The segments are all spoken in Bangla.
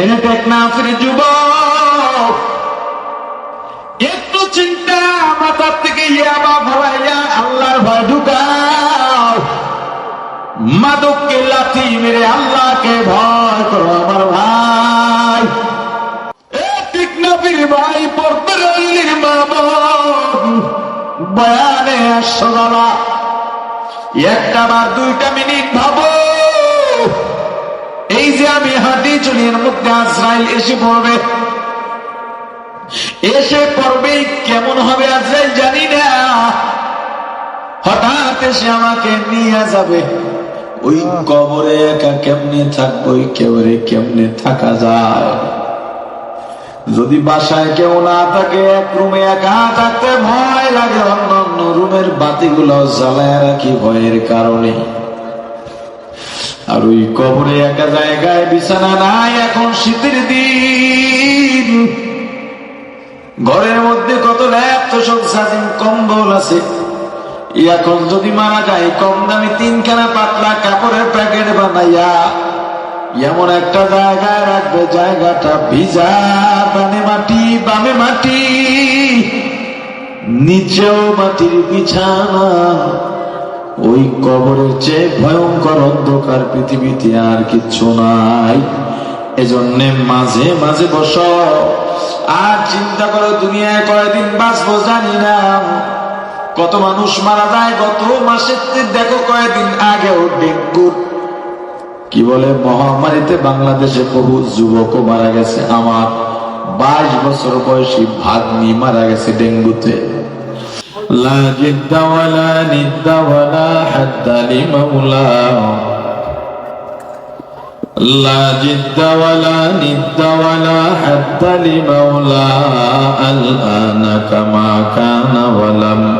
এনে টেকনাফের যুবক, একটু চিন্তা মাথার থেকে ইয়াবা ফলাইয়া আল্লাহর ভয় ঢুকাও। মাদককে লাথি মেরে আল্লাহকে ভয় করো আমার ভাই। ভাই মামন বয়ানে একটা বা দুইটা মিনিট ভাবো। যে আমি হাঁটি চলি এর মধ্যে আজরাইল এসে পড়বে। এসে পড়বে কেমন হবে আজরাইল জানি না। হঠাৎ এসে আমাকে নিয়ে যাবে। ওই কবরে একা কেমনে থাকব, ওই কেবরে কেমনে থাকা যায়? যদি বাসায় কেউ না থাকে, এক রুমে একা থাকতে ভয় লাগে অন্য অন্য রুমের বাতিগুলো জ্বালায় রাখি ভয়ের কারণে। আর ওই কবরে একা জায়গায় বিছানা নাই এখন শীতের দিন। ঘরের মধ্যে কত ল্যাপ কম্বল আছে। এখন যদি মারা যায়, কম দামি তিনখানা পাতলা কাপড়ের প্যাকেট বানাইয়া এমন একটা জায়গায় রাখবে, জায়গাটা ভিজা ডানে মাটি, বামে মাটি, নিচেও মাটির বিছানা। ওই কবরের চেয়ে ভয়ঙ্কর অন্ধকার পৃথিবীতে আর কিচ্ছু নাই। এজন্য মাঝে মাঝে বস। আর চিন্তা করো, দুনিয়ায় কয়দিন বাঁচবো জানি না। কত মানুষ মারা যায়, গত মাসের দেখো কয়েকদিন আগেও ডেঙ্গুর। কি বলে, মহামারীতে বাংলাদেশে বহু যুবকও মারা গেছে। আমার বাইশ বছর বয়সী ভাগ্নি মারা গেছে ডেঙ্গুতে। لا جد ولا ند ولا حد لمولاه لا جد ولا ند ولا حد لمولاه الآن كما كان ولم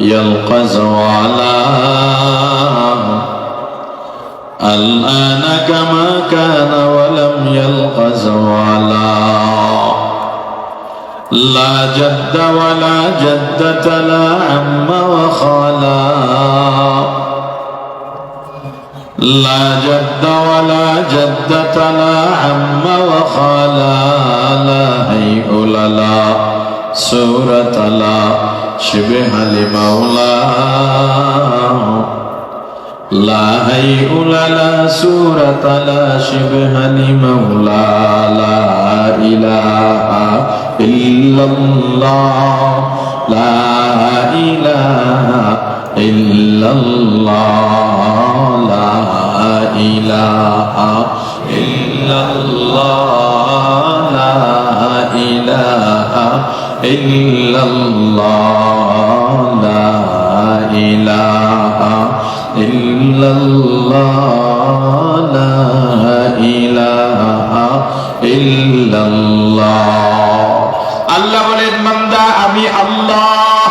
يلق زوالاه الآن كما كان ولم يلق زوالا لا جد ولا جدة لا عم وخالا. لا جد ولا جدة لا عم وخالا. لا هيء لا سورة لا شبه لمولاه لا هيء لا سورة لا شبه لمولى لا إله إلا الله لا إله إلا الله لا إله إلا الله لا إله إلا الله لا إله illallah আল্লাহ বলেন মান্দা আমি আল্লাহ।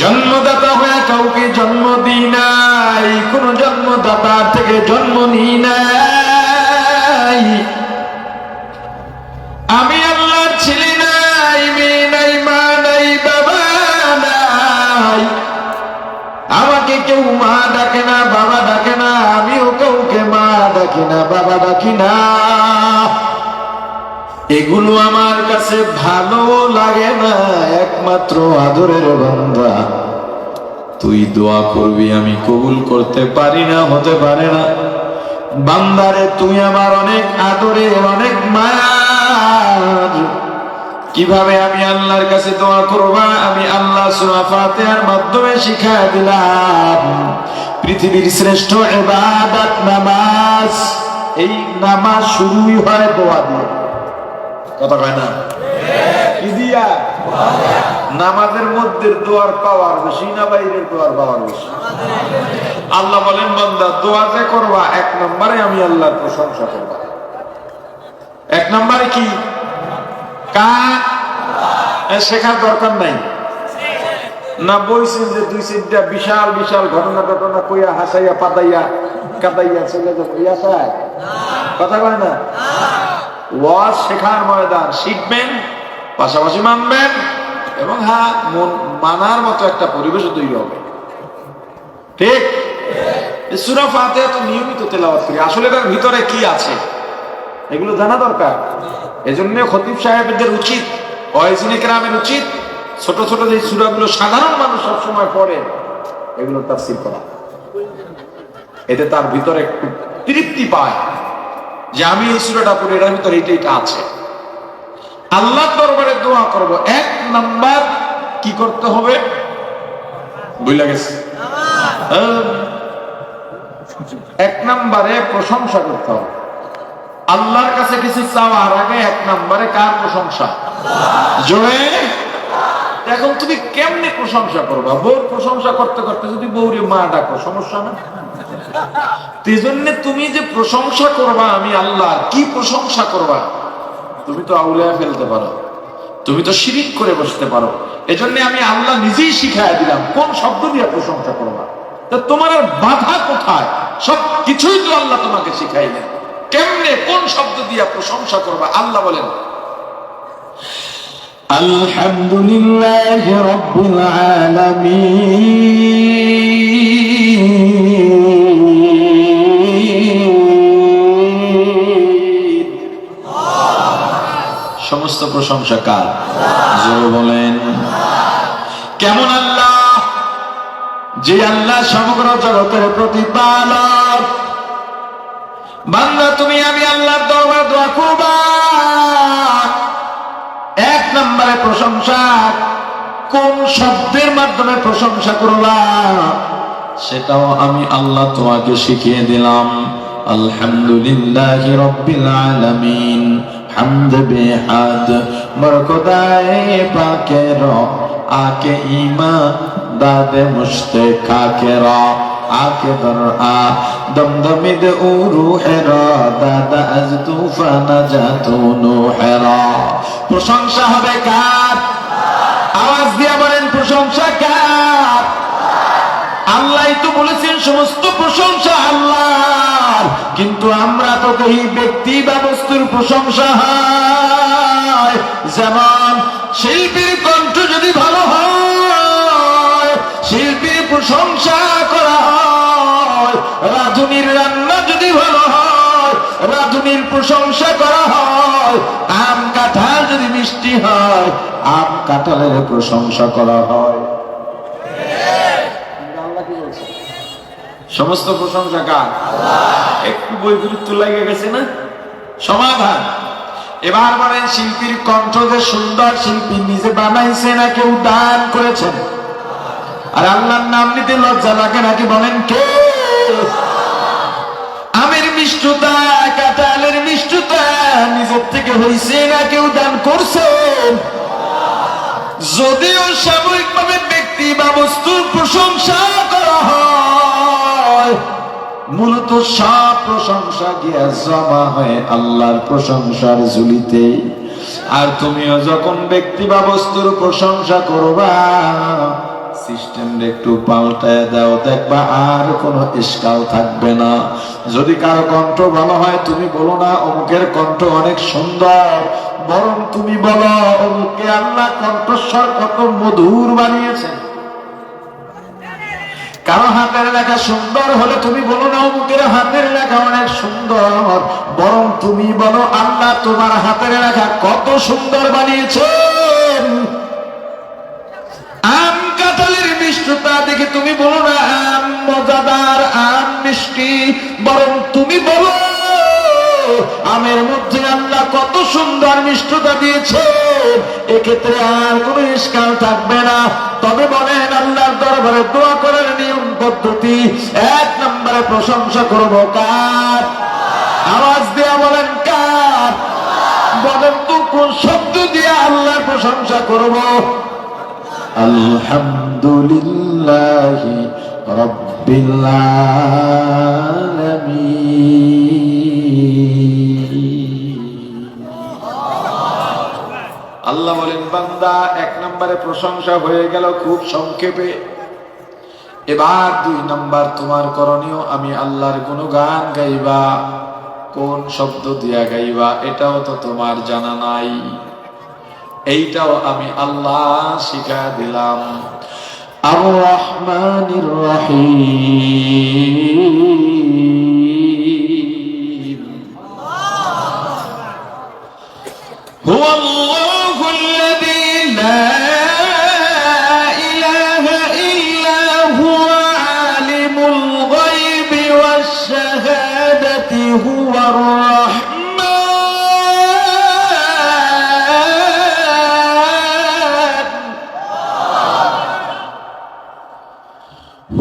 জন্মদাতা হয়ে কাউকে জন্ম দিই নাই, কোন জন্মদাতার থেকে জন্ম নিই নাই। ডাকি না বাবা ডাকি না। এগুলো আমার কাছে ভালো লাগে না, একমাত্র আদরের বান্দা। তুই দোয়া করবি, আমি কবুল করতে পারি না, হতে পারে না। বান্দারে, তুই আমার অনেক আদরের, অনেক মায়ার। কীভাবে আমি আল্লাহর কাছে দোয়া করবা? আমি আল্লাহ সূরা ফাতিহার মাধ্যমে শিখায় দিলাম। পৃথিবীর শ্রেষ্ঠ ইবাদত নামাজ। এই নামাজ শুরুই হয় দোয়া দিয়ে। কথা কয় না? কি নামাজের মধ্যে দোয়ার পাওয়ার বেশি না বাইরের দোয়ার পাওয়ার বেশি? আল্লাহ বলেন বান্দা দোয়া যে করবা এক নম্বরে আমি আল্লাহর প্রশংসা করবা। এক নম্বরে কি? কার? শেখার দরকার নাই। না বইছেন যে দুই সিটটা বিশাল বিশাল ঘটনা ঘটনা কইয়া হাসাইয়া পাতাইয়া কাদাইয়া চলে যাব ইয়া চায় কথা কয় না? ওয়াজ শেখার ময়দান। শিখবেন, পাশাপাশি মানবেন এবং হ্যাঁ মন মানার মতো একটা পরিবেশ তৈরি হবে। ঠিক? সুরা ফাতে তো নিয়মিত তেলাওয়াত করি। আসলে তার ভিতরে কি আছে? এগুলো জানা দরকার। এজন্য খতিব সাহেবদের উচিত, ওয়াইজিনে কেরামের উচিত ছোট ছোট যে সুরাগুলো সাধারণ মানুষ সবসময় পড়ে, এগুলো তাফসির করা। এতে তার ভিতরে একটু তৃপ্তি পায় যে আমি এই সুরাটা পড়ে, এটার ভিতরে এইটা এটা আছে। আল্লাহ দরবারে দোয়া করব। এক নাম্বার কি করতে হবে? বুঝলা গেছে। এক নাম্বারে প্রশংসা করতে হবে। আল্লাহর কাছে কিছু চাওয়ার আগে এক নাম্বারে কার প্রশংসা? জোরে? এখন তুমি কেমনে প্রশংসা করবা? বউর প্রশংসা করতে করতে যদি বউরে মা ডাকো, সমস্যা না? এই তুমি যে প্রশংসা করবা, আমি আল্লাহ কি প্রশংসা করবা? তুমি তো আউলিয়া ফেলতে পারো। তুমি তো শিরিক করে বসতে পারো। এজন্য আমি আল্লাহ নিজেই শিখাই দিলাম, কোন শব্দ দিয়ে প্রশংসা করবা? তা তোমার আর বাধা কোথায়? সব কিছুই তো আল্লাহ তোমাকে শিখাইলেন। কেমনে কোন শব্দ দিয়ে প্রশংসা করবা? আল্লাহ বলেন الحمد لله رب العالمين সমস্ত প্রশংসা কার জোরে বলেন কেমন আল্লাহ যে আল্লাহ সমগ্র জগতের প্রতিপালক বান্দা তুমি আমি আল্লাহর দরবার দোয়া করবা এক নম্বরে প্রশংসা। কোন শব্দের মাধ্যমে প্রশংসা করবা? সেটাও আমি আল্লাহ তোমাকে শিখিয়ে দিলাম। আলহামদুলিল্লাহ রব্বিল আলামিন। হামদ বেহাদ। বরকদায়ে পাকে র আকে ইমা দাদে মুশতে প্রশংসা হবে কার? আওয়াজ দিয়া বলেন, প্রশংসা কার? আল্লাহ তো বলেছেন, সমস্ত প্রশংসা আল্লাহর। কিন্তু আমরা তো কহি ব্যক্তি বা বস্তুর প্রশংসা হয়। যেমন শিল্পীর কণ্ঠ যদি ভালো হয়, শিল্পীর প্রশংসা করা হয় হয় আম কাঁঠাল যদি মিষ্টি হয় আম কাঁঠালের প্রশংসা করা হয়। সমস্ত প্রশংসা কার? একটু বৈপরীত্য লেগে গেছে না? সমাধান। এবার বলেন শিল্পীর কণ্ঠ যে সুন্দর শিল্পী নিজে বানাইছে না কেউ দান করেছেন? আর আল্লাহর নাম নিতে লজ্জা লাগে নাকি বলেন কে? আমের মিষ্টতা নিজের থেকে হয়েছে না কেউ দান করছেন যদিও সাময়িকভাবে ব্যক্তি বা বস্তুর প্রশংসা করা হয়, মূলত সব প্রশংসা গিয়া জমা হয় আল্লাহর প্রশংসার ঝুলিতে আর তুমিও যখন ব্যক্তি বা বস্তুর প্রশংসা করবা সিস্টেম একটু পাল্টায় দাও, দেখবা আর কোনো ইস্কাল থাকবে না। যদি কারও কণ্ঠ ভালো হয়, তুমি বলো না, অমুকের কণ্ঠ অনেক সুন্দর। বরং তুমি বলো অমুকে আল্লাহ কণ্ঠস্বর কত মধুর বানিয়েছেন কারও হাতের লেখা সুন্দর হলে তুমি বলো না, অমুকের হাতের লেখা অনেক সুন্দর। বরং তুমি বলো, আল্লাহ তোমার হাতের লেখা কত সুন্দর বানিয়েছেন। কাঁঠালের মিষ্টতা দেখে তুমি বলো না, আম মজাদার, আম মিষ্টি। বরং তুমি বলো, আমের মধ্যে আল্লাহ কত সুন্দর মিষ্টতা দিয়েছে। এক্ষেত্রে আর কোন ইস্কাল থাকবে না। তবে বলেন, আল্লাহর দরবারে দোয়া করার নিয়ম, পদ্ধতি এক নম্বরে প্রশংসা করব কার? আওয়াজ দেয়া বলেন, কার? বলেন তো কোন শব্দ দিয়ে আল্লাহর প্রশংসা করব। আলহামদুলিল্লাহ রব্বিল আল্লাহ বলেন, বান্দা, এক নম্বরে প্রশংসা হয়ে গেল খুব সংক্ষেপে। এবার দুই নাম্বার তোমার করণীয়, আমি আল্লাহর কোনো গান গাইবা। কোন শব্দ দিয়া গাইবা, এটাও তো তোমার জানা নাই। এইটাও আমি আল্লাহ শিখা দিলাম। আর রহমানির রহিম।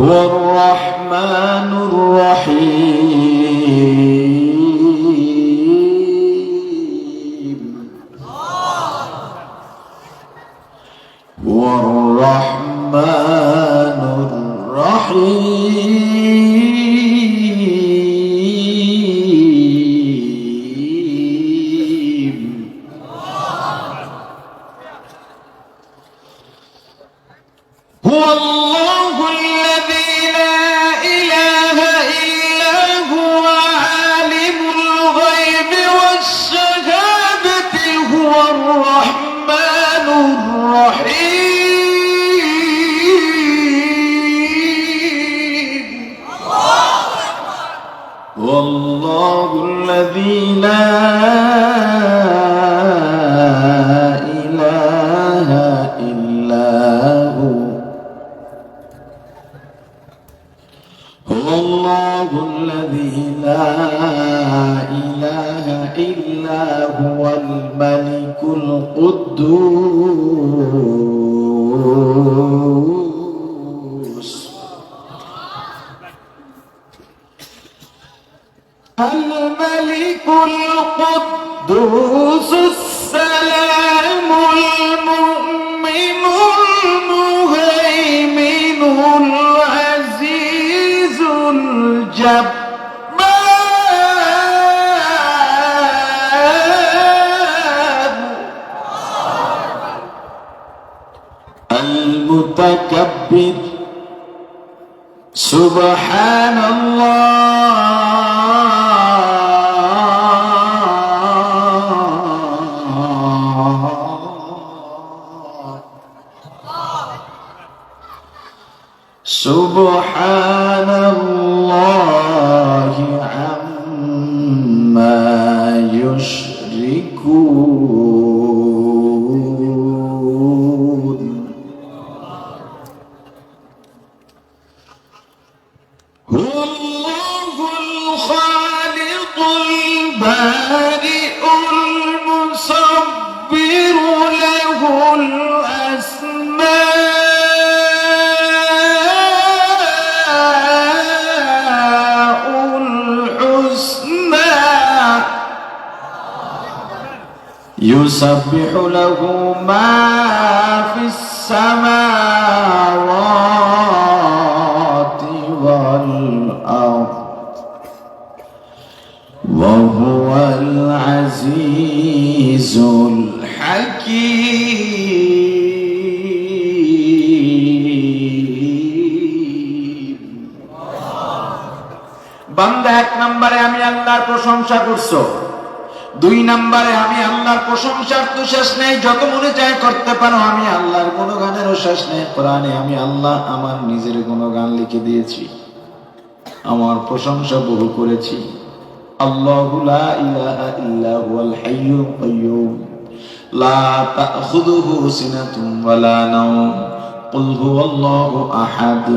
هو هو الله الذي لا إله إلا هو هو الله الذي لا إله إلا هو الملك القدوس المتكبر سبحان الله يسبح له ما في السماوات والأرض وهو العزيز الحكيم বান্দা এক নম্বরে আমি আল্লাহর প্রশংসা করছো দুই নাম্বারে আমি আল্লাহর প্রশংসার তো শেষ নেই, যত মনে চায় করতে পারো, আমি আল্লাহর গুণগানেরও শেষ নেই। কোরআনে আমি আল্লাহ আমার নিজের গুণগান লিখে দিয়েছি, আমার প্রশংসা বহু করেছি। আল্লাহ আহাদ।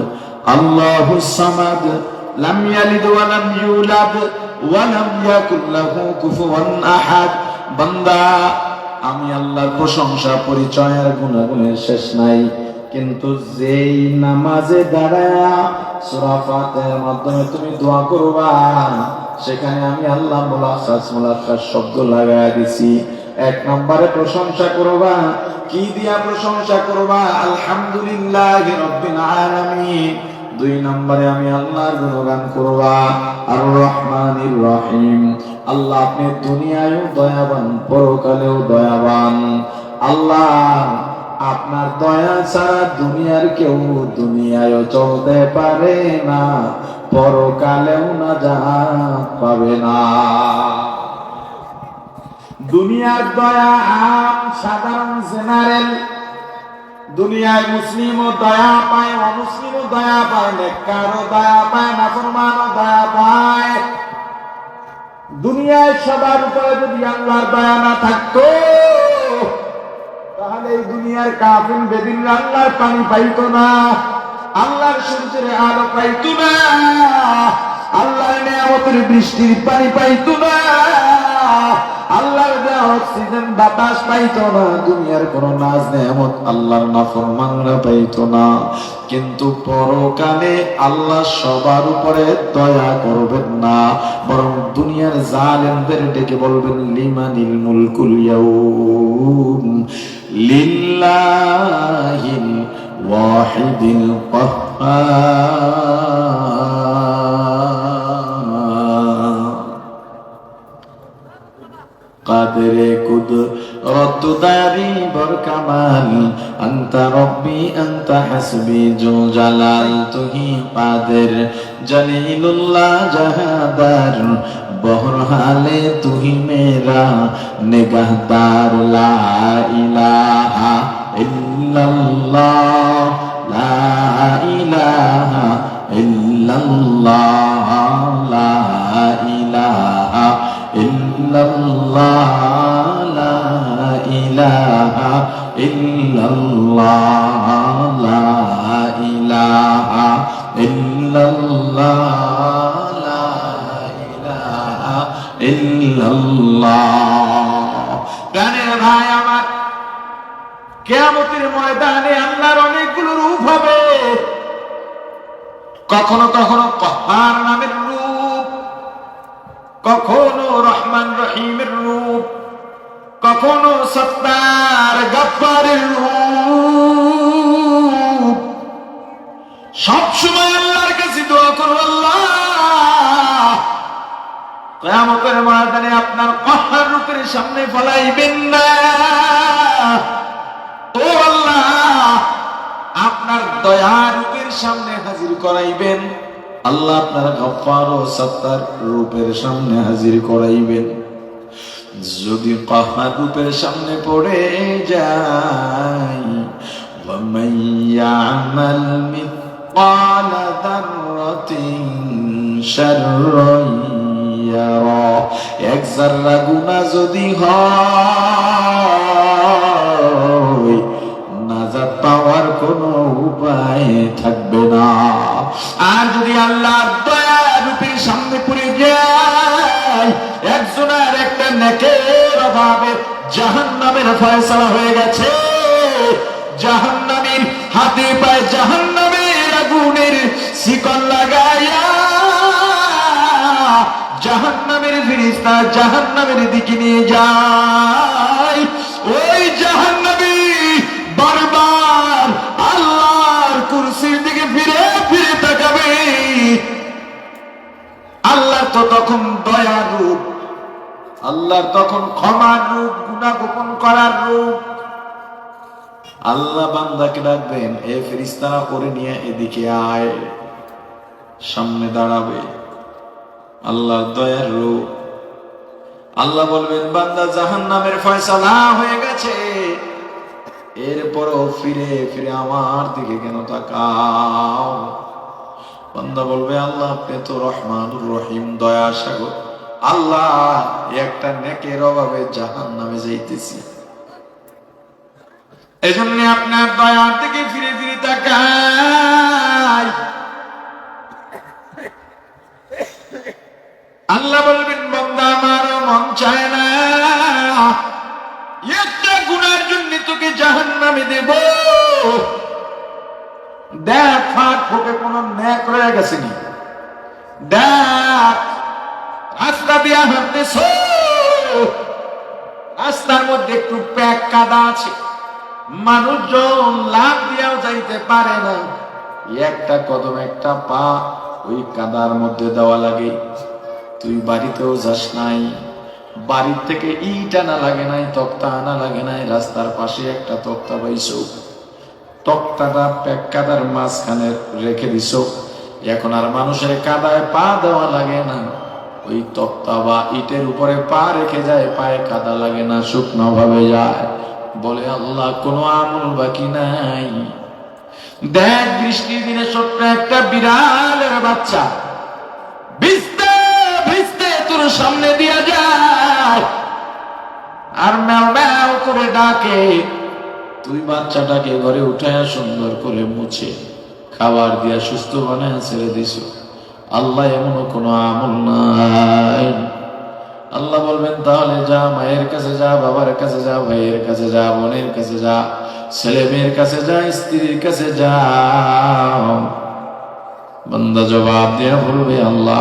ওয়ালাম ইয়াকুল্লাহু কুফুয়ান আহাদ। বান্দা, আমি আল্লাহর প্রশংসা, পরিচয় আর গুণাগুণের শেষ নাই। কিন্তু যেই নামাজে দাঁড়ায়া সূরা ফাতিহার মাধ্যমে তুমি দোয়া করবা, সেখানে আমি আল্লাহ মুলাকাস মুলাকাস শব্দ লাগায় দিছি। এক নম্বরে প্রশংসা করবা, কি দিয়া প্রশংসা করবা? আলহামদুলিল্লাহ রব্বিল আলামিন। দুই নম্বরে আমি আল্লাহর গুণগান করবা। আর রহমানির রহিম। আল্লাহ আপনি দুনিয়ায়ও দয়াবান, পরকালেও দয়াবান। আল্লাহ আপনার দয়া ছাড়া দুনিয়ার কেউ দুনিয়ায়ও চলতে পারে না, পরকালেও না যা পাবে না। দুনিয়ার দয়া আম সাধারণ জেনারেল দুনিয়ায় মুসলিমও দয়া পায় অমুসলিমও দয়া পায়, নেককারও দয়া পায় নাফরমানও দয়া পায়। দুনিয়ায় সবার উপরে যদি আল্লাহর দয়া না থাকতো, তাহলে এই দুনিয়ার কাফিন বেদিন আল্লাহর পানি পাইতো না, আল্লাহর সূর্যের আলো পাইতো না, আল্লাহর নিয়ামতের বৃষ্টির পানি পাইতো না। আল্লাহর দেওয়া অক্সিজেন বাতাস পাইতো না, দুনিয়ার কোন নাজ নেয়ামত আল্লাহর নাফরমানরা পাইতো না। কিন্তু পরকালে আল্লাহ সবার উপরে দয়া করবেন না, বরং দুনিয়ার জালেমদের ডেকে বলবেন, লিমানিল মুলকুল ইয়াউম লিল্লাহিল ওয়াহিদিল কাহ্হার কাদরে কুদ রতদারি বর কামাল আন্তা রব্বি, আন্তা হাসবি জো জালাল তুহি কাদের, জলিলুল্লাহ জাহাদার, বহর হালে তুহি মেরা, নিগাহদার, লা ইলাহা ইল্লাল্লাহ, লা ইলাহা ইল্লাল্লাহ, লা ইল্লাল্লাহ লা ইলাহা ইল্লাল্লাহ লা ইলাহা ইল্লাল্লাহ কখনো কখনো কহার নামের রূপ কখন কহার রূপের সামনে ফলাইবেন না ও আল্লাহ আপনার দয়া রূপের সামনে হাজির করাইবেন আল্লাহ আপনার গফার ও সত্তার রূপের সামনে হাজির করাইবেন যদি কহার রূপের সামনে পড়ে যাই ومن يعمل مثقال ذرة شرا ইয়ারা এক জাররা গুনাহ যদি হয়, নাজাত পাওয়ার কোনো উপায় থাকবে না। আর যদি আল্লাহ দয়া সামনে যায় একটা নেকের অভাবে হয়ে গেছে। জাহান্নামের হাতে পায় জাহান্নামের আগুনের শিকল লাগাইয়া জাহান্নামের ফিরিস্তা জাহান্নামের দিকে নিয়ে যায়। ওই জাহান্নামী বারবার আল্লাহর কুরসির দিকে ফিরে ফিরে তাকাবে। আল্লাহ তো তখন দয়ার রূপ আল্লাহর তখন ক্ষমার রূপ গুণা গোপন করার রূপ। আল্লাহ বান্দাকে ডাকবেন, এ ফেরিস্তারা করে নিয়ে এদিকে আয়, সামনে দাঁড়াবে। আল্লাহ দয়ার রূপ। আল্লাহ বলবেন, বান্দা জাহান নামের ফয়সালা হয়ে গেছে। এরপরও ফিরে ফিরে আমার দিকে কেন তাকাও? বান্দা বলবে, আল্লাহ, আপনি তো রহমানুর রহিম দয়া সাগর আল্লাহ একটা নেকের অভাবে জাহান নামে যাইতেছি। এজন্য আপনার দয়ার থেকে ফিরে ফিরে তাকাই। আল্লাহ বলবেন, বন্দা, আমার মন চায় না। একটা গুনার জন্য তোকে জাহান নামে দেব। দেখ, ফাঁক, ফোকে কোন ন্যাক রয়ে গেছে নি দেখ, রাস্তা দিয়া হাঁটতেছ। রাস্তার মধ্যে একটু প্যাক কাদা আছে। মানুষজন লাভ দিয়াও যাইতে পারে না। একটা কদম, একটা পা ওই কাদার মধ্যে দেওয়া লাগে। তুই বাড়িতেও যাস নাই। বাড়ির থেকে ইট আনা লাগে নাই, তক্তা আনা লাগে নাই, রাস্তার পাশে একটা তক্তা পাইছো। তক্তাটা প্যাক কাদার মাঝখানে রেখে দিছ। এখন আর মানুষের কাদায় পা দেওয়া লাগে না। ওই তক্তা বা ইটের উপরে পা রেখে যায়, পায়ে কাদা লাগে না শুকনো ভাবে যায়। বলে আল্লাহ, কোনো আমল বাকি নাই। দেখ, বৃষ্টির দিনে ছোট্ট একটা বিড়ালের বাচ্চা। তোর সামনে দিয়া যায়। আর ম্যাও ম্যাও করে ডাকে। তুই বাচ্চাটাকে ঘরে উঠায় সুন্দর করে মুছে, খাবার দিয়া সুস্থ বানায় ছেড়ে দিস আল্লাহ এমন কোনো আমল নাই। আল্লাহ বলবেন, তাহলে যা, মায়ের কাছে যা, বাবার কাছে যা, ভাইয়ের কাছে যা, বোনের কাছে যা, ছেলে মেয়ের কাছে যা, স্ত্রীর কাছে যা। বান্দা জবাব দেয়া বলবে, আল্লাহ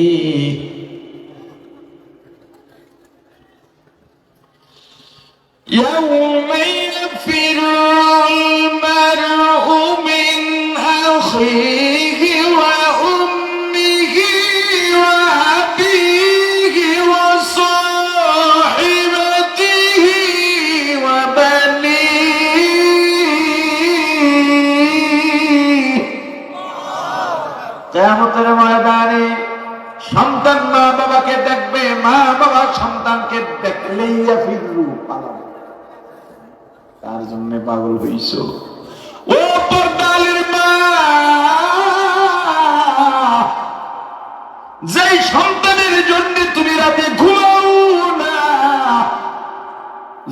হইছ ও পর্দালের মা! যেই সন্তানের জন্য তুমি রাতে ঘুমাও না,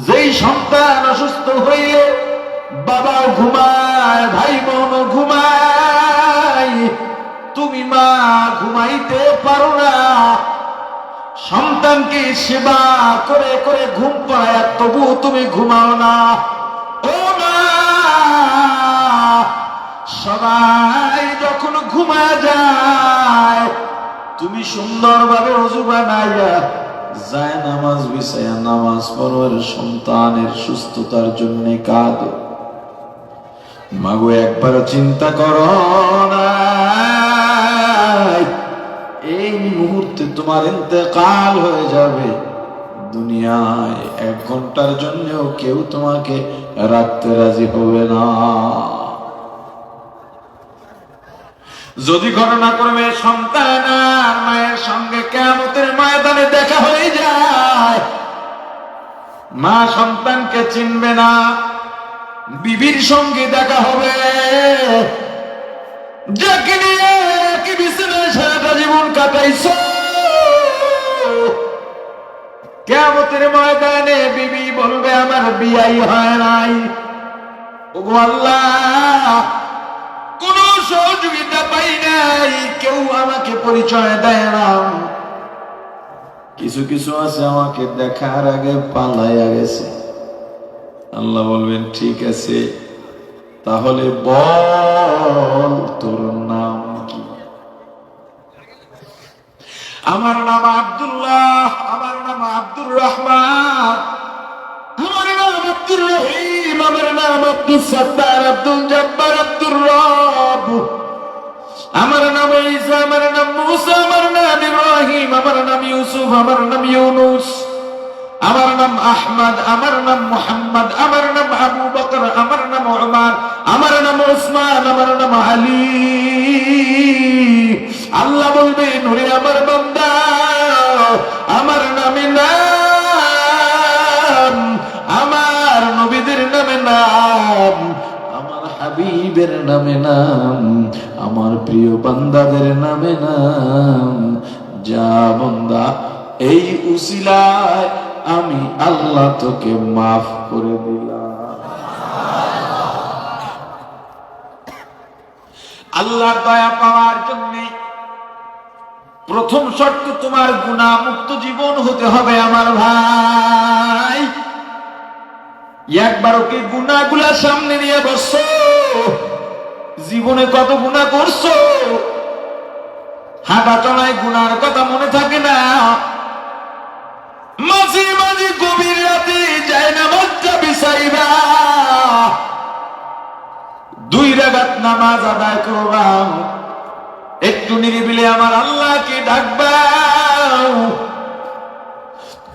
যেই সন্তান অসুস্থ হইলে বাবাও ঘুমায় ভাই বোন ঘুমায়, তুমি মা ঘুমাইতে পারো না। সন্তানকে সেবা করে করে ঘুম পায় তবু তুমি ঘুমাও না। ও সবাই যখন ঘুমা যায়, তুমি সুন্দরভাবে অজু বানাইয়া যায় নামাজ বিছাইয়া, নামাজ পড়ার সন্তানের সুস্থতার জন্য কাঁদো। মাগো, একবার চিন্তা করো না। এই মুহূর্তে তোমার ইন্তেকাল হয়ে যাবে। দুনিয়ায় এক ঘণ্টার জন্যও কেউ তোমাকে রাখতে রাজি হবে না। যদি ঘটনা করবে সন্তান আর মায়ের সঙ্গে কেমতের ময়দানে দেখা হয়ে যায়, মা সন্তানকে চিনবে না, বিবির সঙ্গে দেখা হবে। যাকে নিয়ে সারাটা জীবন কাটাইছ কেমতের ময়দানে বিবি বলবে, আমার বিয়াই হয় নাই। ওগো আল্লাহ কোন সহযোগিতা পাই নাই, কেউ আমাকে পরিচয় দেয় না। কিছু কিছু আছে আমাকে দেখার আগে পালাইয়া গেছে। আল্লাহ বলবেন, ঠিক আছে, তাহলে বল, তোর নাম কি? আমার নাম আব্দুল্লাহ, আমার নাম আব্দুর রহমান। আব্দুর রহিম আমার নাম আব্দুল সত্তার আব্দুল জব্বার আব্দুর রব আমার নাম ঈসা আমার নাম মুসা আমার নাম ইব্রাহিম আমার নাম ইউসুফ আমার নাম ইউনুস আমার নাম আহমদ আমার নাম মোহাম্মদ আমার নাম আবু বকর আমার নাম উমর আমার নাম ওসমান আমার নাম আলী আল্লাহ বলবে নুরে আমার বান্দা আমার নামে নাম হাবিবের নামে নাম, আমার প্রিয় বান্দাদের নামে নাম। যা বান্দা, এই উসিলায় আমি আল্লাহ তোকে মাফ করে দিলাম। আল্লাহর দয়া পাওয়ার জন্য প্রথম শর্ত তোমার গুণা মুক্ত জীবন হতে হবে আমার ভাই। একবার ওকে গুণাগুলা সামনে নিয়ে বসছো জীবনে কত গুণা করছ? হাঁটা চলায় গুনার কথা মনে থাকে না। মাঝে মাঝে গভীর রাতে যায় না মজ্জা বিছাইবা দুই রাগাত নামাজ আদায় করবা একটু নিরিবিলে আমার আল্লাহকে ডাকবা।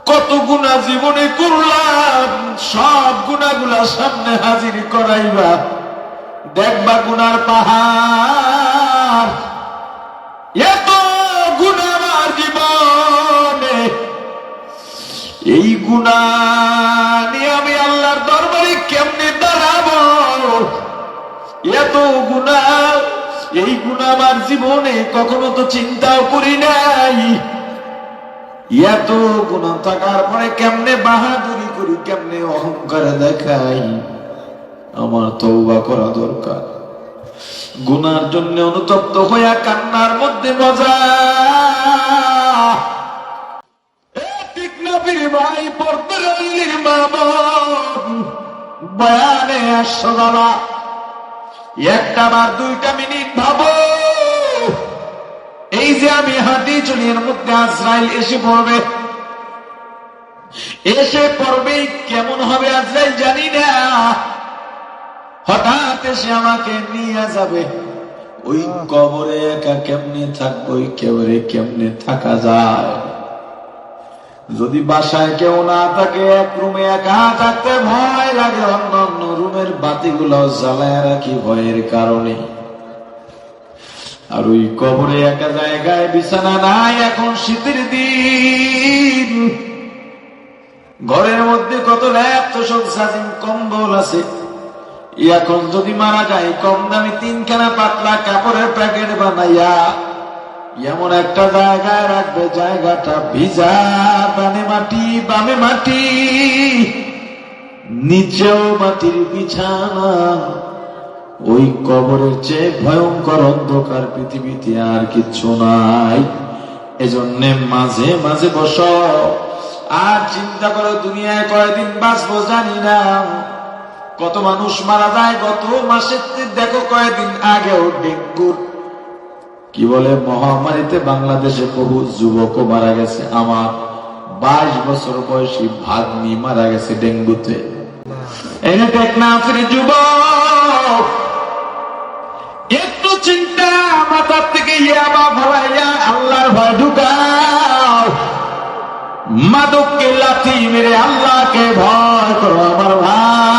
কত গুণা জীবনে করলাম, সব গুণাগুলা সামনে হাজির করাইবা। দেখবা গুনার পাহাড়। এত গুণা আমার জীবনে। এই গুণা নিয়ে আমি আল্লাহর দরবারে কেমনে দাঁড়াব? এত গুণা, এই গুণা আমার জীবনে কখনো তো চিন্তাও করি নাই। এত গুণা থাকার পরে কেমনে বাহাদুরি করি, কেমনে অহংকার দেখাই? আমার তৌবা করা দরকার। গুনার জন্য অনুতপ্ত হইয়া কান্নার মধ্যে মজা। ভাই একটা বার, দুইটা মিনিট ভাবো। এই যে আমি হাঁটি চলি এর মধ্যে আজরাইল এসে পড়বে। এসে পড়বে কেমন হবে আজরাইল জানি না। হঠাৎ এসে আমাকে নিয়ে যাবে। ওই কবরে একা কেমনে থাকব, ওই কবরে কেমনে থাকা যায়? যদি বাসায় কেউ না থাকে, এক রুমে একা থাকতে ভয় লাগে অন্য অন্য রুমের বাতিগুলো জ্বালায় রাখি ভয়ের কারণে। আর ওই কবরে একা জায়গায় বিছানা নাই, এখন শীতের দিন। ঘরের মধ্যে কত ল্যাপ তোষক সাজিম কম্বল আছে। এখন যদি মারা যায়, কম দামি তিনখানা পাতলা কাপড়ের প্যাকেট বানাইয়া এমন একটা জায়গায় রাখবে, জায়গাটা ভিজা ডানে মাটি, বামে মাটি, নিচেও মাটির বিছানা। ওই কবরের চেয়ে ভয়ঙ্কর অন্ধকার পৃথিবীতে আর কিচ্ছু নাই। এজন্যে মাঝে মাঝে বস। আর চিন্তা করো, দুনিয়ায় কয়দিন বাঁচবো জানি না। কত মানুষ মারা যায়, গত মাসে দেখো কয়দিন আগেও ডেঙ্গুর। কি বলে, মহামারীতে বাংলাদেশে বহু যুবকও মারা গেছে, আমার বাইশ বছর বয়সী ভাগ্নি মারা গেছে ডেঙ্গুতে। যুবক, একটু চিন্তা, মাথার থেকে ইয়াবা ভরাইয়া আল্লাহর ভয় ঢুকাও। মাদককে লাথি মেরে আল্লাহকে ভয় করো আমার ভাই।